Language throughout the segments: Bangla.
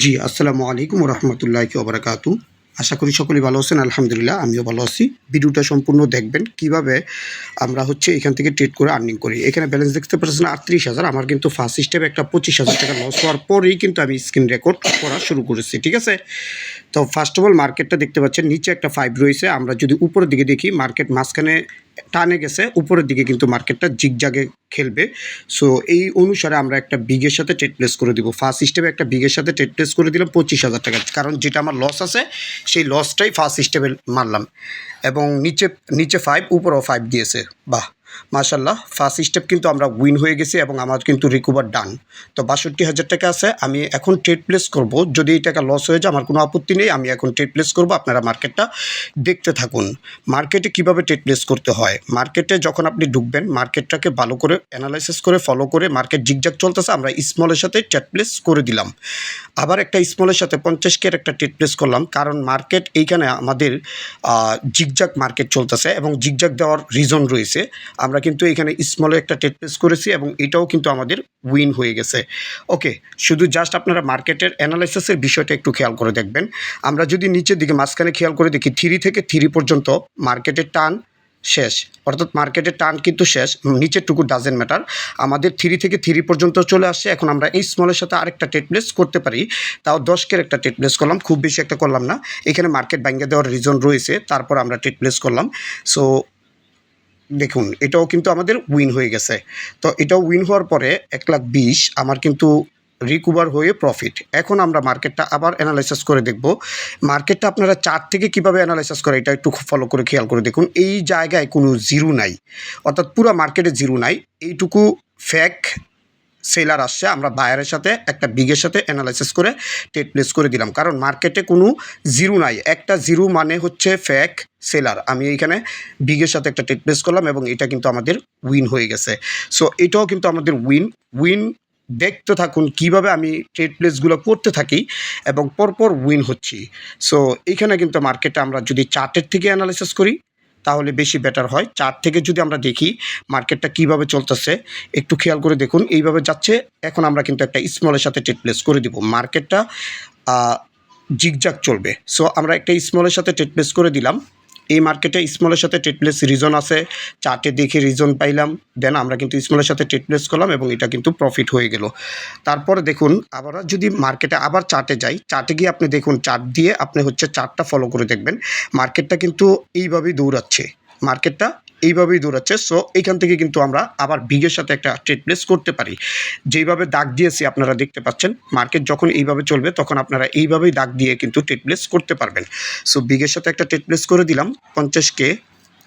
জি, আসসালামু আলাইকুম রহমতুল্লাহ কি ওবরাকাতু আশা করি সকলেই ভালো আছেন, আলহামদুলিল্লাহ, আমিও ভালো আছি। ভিডিওটা সম্পূর্ণ দেখবেন। কীভাবে আমরা হচ্ছে এখান থেকে ট্রেড করে আর্নিং করি? এখানে ব্যালেন্স দেখতে পাচ্ছেন আটত্রিশ হাজার, আমার কিন্তু ফার্স্ট স্টেপে একটা পঁচিশ হাজার টাকা লস হওয়ার পরেই কিন্তু আমি স্ক্রিন রেকর্ড করা শুরু করেছি, ঠিক আছে? তো ফার্স্ট অফ অল মার্কেটটা দেখতে পাচ্ছেন, নিচে একটা ফাইভ রয়েছে। আমরা যদি উপরের দিকে দেখি মার্কেট মাঝখানে টানে গেছে, উপরের দিকে কিন্তু মার্কেটটা জিগজাগে খেলবে। সো এই অনুসারে আমরা একটা বিগের সাথে ট্রেড প্লেস করে দিব। ফার্স্ট স্টেপে একটা বিগের সাথে ট্রেড প্লেস করে দিলাম পঁচিশ হাজার টাকা। কারণ যেটা আমার লস আছে, সেই লসটাই ফার্স্ট স্টেপে মারলাম। এবং নিচে নিচে ফাইভ উপরেও ফাইভ দিয়েছে। বাহ! মাশাল্লাহ ফার্স্ট স্টেপ কিন্তু আমরা উইন হয়ে গেছি এবং আমার কিন্তু রিকভার ডান তো বাষট্টি হাজার টাকা আছে, আমি এখন ট্রেড প্লেস করব। যদি এই টাকা লস হয়ে যায়, আমার কোনো আপত্তি নেই, আমি এখন ট্রেড প্লেস করব। আপনারা মার্কেটটা দেখতে থাকুন। মার্কেটে কীভাবে ট্রেড প্লেস করতে হয়? মার্কেটে যখন আপনি ঢুকবেন মার্কেটটাকে ভালো করে অ্যানালাইসিস করে ফলো করে মার্কেট জিগজাগ চলতেছে, আমরা স্মলের সাথে ট্রেড প্লেস করে দিলাম। আবার একটা স্মলের সাথে পঞ্চাশ কের একটা ট্রেড প্লেস করলাম, কারণ মার্কেট এইখানে আমাদের জিগজাগ মার্কেট চলতেছে এবং জিগজাগ দেওয়ার রিজন রয়েছে। আমরা কিন্তু এখানে স্মলে একটা ট্রেড প্লেস করেছি এবং এটাও কিন্তু আমাদের উইন হয়ে গেছে। ওকে শুধু জাস্ট আপনারা মার্কেটের অ্যানালাইসিসের বিষয়টা একটু খেয়াল করে দেখবেন। আমরা যদি নিচের দিকে মাঝখানে খেয়াল করে দেখি থ্রি থেকে থ্রি পর্যন্ত মার্কেটের টান শেষ। অর্থাৎ মার্কেটের টান কিন্তু শেষ নিচের টুকু ডাজেন্ট ম্যাটার আমাদের থ্রি থেকে থ্রি পর্যন্ত চলে আসছে। এখন আমরা এই স্মলের সাথে আরেকটা ট্রেড প্লেস করতে পারি। তাও দশকের একটা টেট প্লেস করলাম, খুব বেশি একটা করলাম না। এখানে মার্কেট ব্যাঙ্গে দেওয়ার রিজন রয়েছে, তারপর আমরা ট্রেড প্লেস করলাম। সো দেখুন, এটাও কিন্তু আমাদের উইন হয়ে গেছে। তো এটাও উইন হওয়ার পরে এক লাখ বিশ, আমার কিন্তু রিকভার হয়ে প্রফিট এখন আমরা মার্কেটটা আবার অ্যানালাইসিস করে দেখব। মার্কেটটা আপনারা চার থেকে কীভাবে অ্যানালাইসিস করে এটা একটু ফলো করে খেয়াল করে দেখুন। এই জায়গায় কোনো জিরো নাই। অর্থাৎ পুরো মার্কেটে জিরো নাই। এইটুকু ফ্যাক সেলার আসছে। আমরা বায়ারের সাথে একটা বিগের সাথে অ্যানালাইসিস করে ট্রেড প্লেস করে দিলাম। কারণ মার্কেটে কোনো জিরো নাই। একটা জিরো মানে হচ্ছে ফ্যাক সেলার আমি এইখানে বিগের সাথে একটা ট্রেড প্লেস করলাম এবং এটা কিন্তু আমাদের উইন হয়ে গেছে। সো এটাও কিন্তু আমাদের উইন উইন দেখতে থাকুন কীভাবে আমি ট্রেড প্লেসগুলো করতে থাকি এবং পরপর উইন হচ্ছি। সো এইখানে কিন্তু মার্কেটে আমরা যদি চার্টের থেকে অ্যানালাইসিস করি তাহলে বেশি বেটার হয়। চার থেকে যদি আমরা দেখি মার্কেটটা কীভাবে চলতেছে, একটু খেয়াল করে দেখুন। এইভাবে যাচ্ছে, এখন আমরা কিন্তু একটা স্মলের সাথে ট্রেড প্লেস করে দিব। মার্কেটটা জিগজাগ চলবে। সো আমরা একটা স্মলের সাথে ট্রেড প্লেস করে দিলাম। এই মার্কেটে স্মলের সাথে ট্রেড প্লেস রিজন আছে চার্টে দেখে রিজন পাইলাম। দেন আমরা কিন্তু স্মলের সাথে ট্রেড প্লেস করলাম এবং এটা কিন্তু প্রফিট হয়ে গেল। তারপর দেখুন, আবার যদি মার্কেটে আবার চার্টে যাই চার্টে গিয়ে আপনি দেখুন চার্ট দিয়ে আপনি হচ্ছে চার্টটা ফলো করে দেখবেন। মার্কেটটা কিন্তু এইভাবেই দৌড়াচ্ছে। মার্কেটটা এইভাবেই দৌড়াচ্ছে। সো এইখান থেকে কিন্তু আমরা আবার বিগের সাথে একটা ট্রেড প্লেস করতে পারি। যেইভাবে দাগ দিয়েছি আপনারা দেখতে পাচ্ছেন, মার্কেট যখন এইভাবে চলবে তখন আপনারা এইভাবেই দাগ দিয়ে কিন্তু ট্রেড প্লেস করতে পারবেন। সো বিগের সাথে একটা ট্রেড প্লেস করে দিলাম পঞ্চাশকে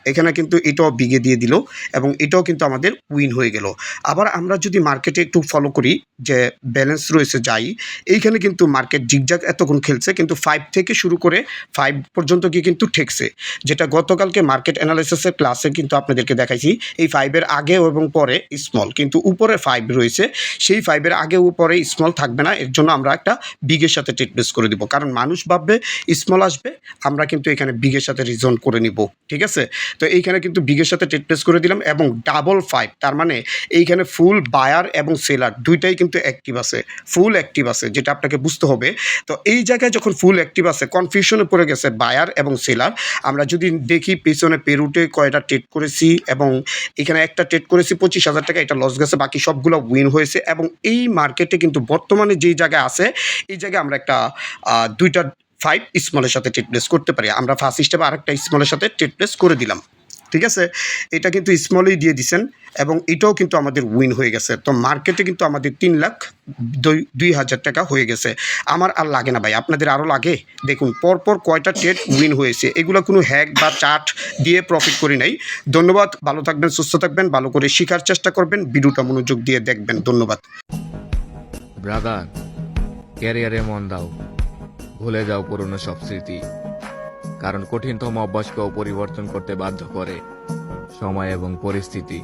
এখানে কিন্তু এটাও বিগে দিয়ে দিল এবং এটাও কিন্তু আমাদের উইন হয়ে গেল। আবার আমরা যদি মার্কেটে একটু ফলো করি যে ব্যালেন্স রয়েছে যাই, এইখানে কিন্তু মার্কেট জিগজাগ এতক্ষণ খেলছে, কিন্তু ফাইভ থেকে শুরু করে ফাইভ পর্যন্ত গিয়ে কিন্তু ঠেকছে। যেটা গতকালকে মার্কেট অ্যানালাইসিসের ক্লাসে কিন্তু আপনাদেরকে দেখাইছি, এই ফাইভের আগে এবং পরে স্মল কিন্তু উপরে ফাইভ রয়েছে, সেই ফাইভের আগে ও পরে স্মল থাকবে না, এর জন্য আমরা একটা বিগের সাথে প্লেস করে দিব। কারণ মানুষ ভাববে স্মল আসবে, আমরা কিন্তু এখানে বিগের সাথে রিজন করে নিব, ঠিক আছে? তো এইখানে কিন্তু বিগের সাথে ট্রেড প্লেস করে দিলাম এবং ডাবল ফাইভ তার মানে এইখানে ফুল বায়ার এবং সেলার দুইটাই কিন্তু অ্যাক্টিভ আছে ফুল অ্যাক্টিভ আছে, যেটা আপনাকে বুঝতে হবে। তো এই জায়গায় যখন ফুল অ্যাক্টিভ আছে কনফিউশনে পড়ে গেছে বায়ার এবং সেলার আমরা যদি দেখি পেছনে পেরুটে কয়টা ট্রেড করেছি এবং এখানে একটা ট্রেড করেছি পঁচিশ হাজার টাকা, এটা লস গেছে, বাকি সবগুলো উইন হয়েছে এবং এই মার্কেটে কিন্তু বর্তমানে যেই জায়গায় আছে, এই জায়গায় আমরা একটা দুইটা ফাইভ স্মলের সাথে ট্রেড প্লেস করতে পারি। আমরা ফার্স্ট স্টেপে আরেকটা স্মলের সাথে ট্রেড প্লেস করে দিলাম। ঠিক আছে? এটা কিন্তু স্মলেই দিয়ে দিছেন এবং এটাও কিন্তু আমাদের উইন হয়ে গেছে। তো মার্কেটে কিন্তু আমাদের তিন লাখ দুই হাজার টাকা হয়ে গেছে। আমার আর লাগে না ভাই, আপনাদের আরও লাগে? দেখুন, পরপর কয়টা ট্রেড উইন হয়েছে। এগুলো কোনো হ্যাক বা চার্ট দিয়ে প্রফিট করি নাই। ধন্যবাদ, ভালো থাকবেন, সুস্থ থাকবেন, ভালো করে শেখার চেষ্টা করবেন, ভিডিওটা মনোযোগ দিয়ে দেখবেন। ধন্যবাদ। ব্রাদার ক্যারিয়ারে মন দাও। ভুলে যাও পুরনো সব স্মৃতি। কারণ কঠিনতম অভ্যাসকেও পরিবর্তন করতে বাধ্য করে সময় এবং পরিস্থিতি।